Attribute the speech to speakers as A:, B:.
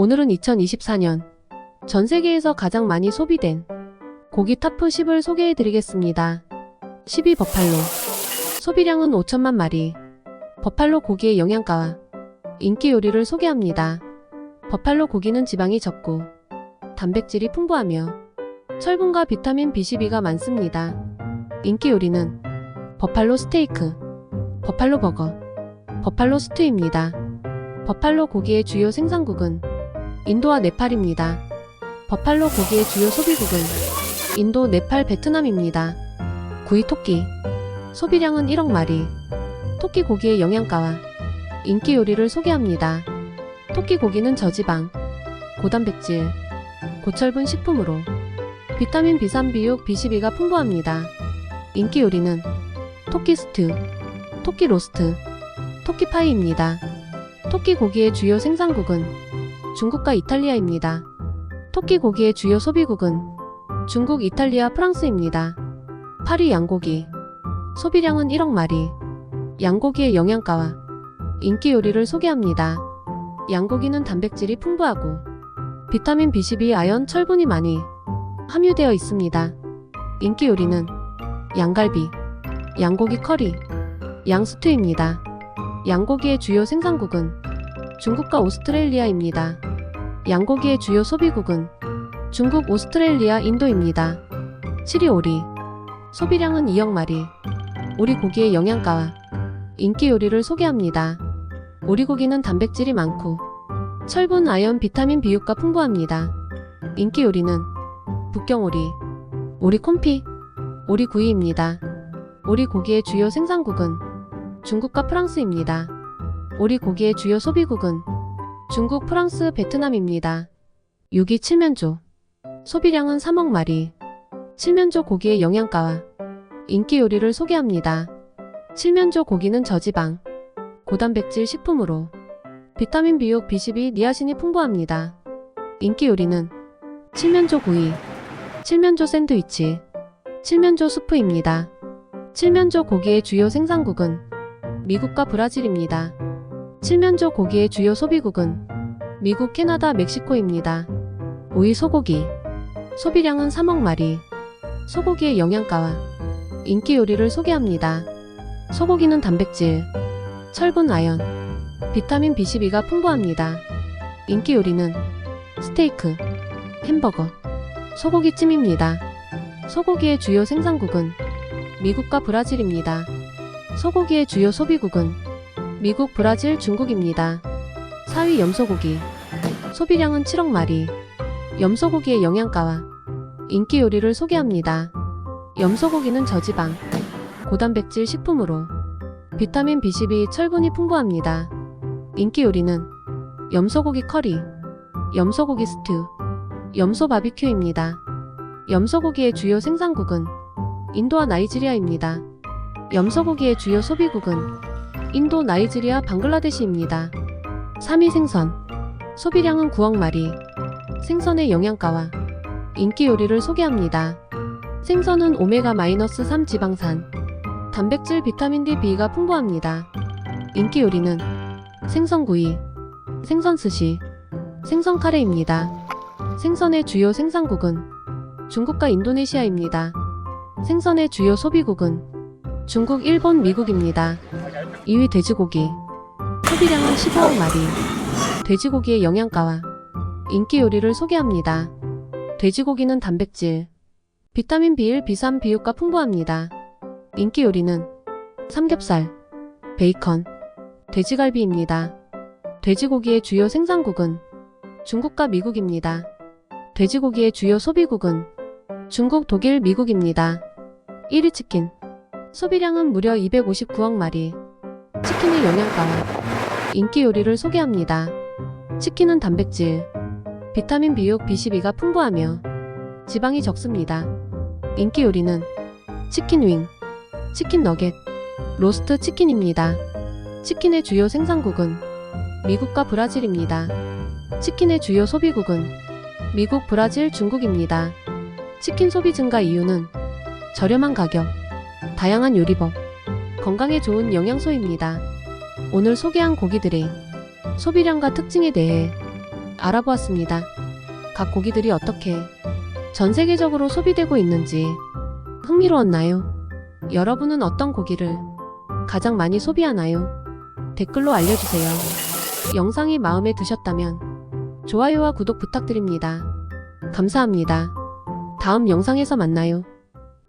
A: 오늘은 2024년 전 세계에서 가장 많이 소비된 고기 탑프 10을 소개해 드리겠습니다. 10위 버팔로. 소비량은 5천만 마리. 버팔로 고기의 영양가와 인기 요리를 소개합니다. 버팔로 고기는 지방이 적고 단백질이 풍부하며 철분과 비타민 B12가 많습니다. 인기 요리는 버팔로 스테이크, 버팔로 버거, 버팔로 스튜입니다. 버팔로 고기의 주요 생산국은 인도와 네팔입니다. 버팔로 고기의 주요 소비국은 인도, 네팔, 베트남입니다. 구이 토끼. 소비량은 1억 마리. 토끼 고기의 영양가와 인기 요리를 소개합니다. 토끼 고기는 저지방, 고단백질, 고철분 식품으로 비타민 B3, B6, B12가 풍부합니다. 인기 요리는 토끼 스튜, 토끼 로스트, 토끼 파이입니다. 토끼 고기의 주요 생산국은 중국과 이탈리아입니다. 토끼 고기의 주요 소비국은 중국, 이탈리아, 프랑스입니다. 파리 양고기. 소비량은 1억 마리. 양고기의 영양가와 인기 요리를 소개합니다. 양고기는 단백질이 풍부하고 비타민 B12, 아연, 철분이 많이 함유되어 있습니다. 인기 요리는 양갈비, 양고기 커리, 양스튜입니다. 양고기의 주요 생산국은 중국과 오스트레일리아입니다. 양고기의 주요 소비국은 중국, 오스트레일리아, 인도입니다. 7위 오리. 소비량은 2억 마리. 오리 고기의 영양가와 인기 요리를 소개합니다. 오리 고기는 단백질이 많고 철분, 아연, 비타민 B6가 풍부합니다. 인기 요리는 북경오리, 오리 콤피, 오리 구이입니다. 오리 고기의 주요 생산국은 중국과 프랑스입니다. 오리 고기의 주요 소비국은 중국, 프랑스, 베트남입니다. 6위 칠면조. 소비량은 3억 마리. 칠면조 고기의 영양가와 인기 요리를 소개합니다. 칠면조 고기는 저지방, 고단백질 식품으로 비타민 B6, B12, 니아신이 풍부합니다. 인기 요리는 칠면조 구이, 칠면조 샌드위치, 칠면조 수프입니다. 칠면조 고기의 주요 생산국은 미국과 브라질입니다. 칠면조 고기의 주요 소비국은 미국, 캐나다, 멕시코입니다. 5위 소고기. 소비량은 3억 마리. 소고기의 영양가와 인기 요리를 소개합니다. 소고기는 단백질, 철분, 아연, 비타민 B12가 풍부합니다. 인기 요리는 스테이크, 햄버거, 소고기찜입니다. 소고기의 주요 생산국은 미국과 브라질입니다. 소고기의 주요 소비국은 미국, 브라질, 중국입니다. 4위 염소고기. 소비량은 7억 마리. 염소고기의 영양가와 인기 요리를 소개합니다. 염소고기는 저지방, 고단백질 식품으로 비타민 B12, 철분이 풍부합니다. 인기 요리는 염소고기 커리, 염소고기 스튜, 염소 바비큐입니다. 염소고기의 주요 생산국은 인도와 나이지리아입니다. 염소고기의 주요 소비국은 인도, 나이지리아, 방글라데시입니다. 3위 생선. 소비량은 9억 마리. 생선의 영양가와 인기 요리를 소개합니다. 생선은 오메가-3 지방산, 단백질, 비타민 D, B가 풍부합니다. 인기 요리는 생선구이, 생선스시, 생선 카레입니다. 생선의 주요 생산국은 중국과 인도네시아입니다. 생선의 주요 소비국은 중국, 일본, 미국입니다. 2위 돼지고기. 소비량은 15억 마리. 돼지고기의 영양가와 인기 요리를 소개합니다. 돼지고기는 단백질, 비타민 B1, B3, B6가 풍부합니다. 인기 요리는 삼겹살, 베이컨, 돼지갈비입니다. 돼지고기의 주요 생산국은 중국과 미국입니다. 돼지고기의 주요 소비국은 중국, 독일, 미국입니다. 1위 치킨. 소비량은 무려 259억 마리. 치킨의 영양가와 인기 요리를 소개합니다. 치킨은 단백질, 비타민 B6, B12가 풍부하며 지방이 적습니다. 인기 요리는 치킨 윙, 치킨 너겟, 로스트 치킨입니다. 치킨의 주요 생산국은 미국과 브라질입니다. 치킨의 주요 소비국은 미국, 브라질, 중국입니다. 치킨 소비 증가 이유는 저렴한 가격, 다양한 요리법, 건강에 좋은 영양소입니다. 오늘 소개한 고기들의 소비량과 특징에 대해 알아보았습니다. 각 고기들이 어떻게 전 세계적으로 소비되고 있는지 흥미로웠나요? 여러분은 어떤 고기를 가장 많이 소비하나요? 댓글로 알려주세요. 영상이 마음에 드셨다면 좋아요와 구독 부탁드립니다. 감사합니다. 다음 영상에서 만나요.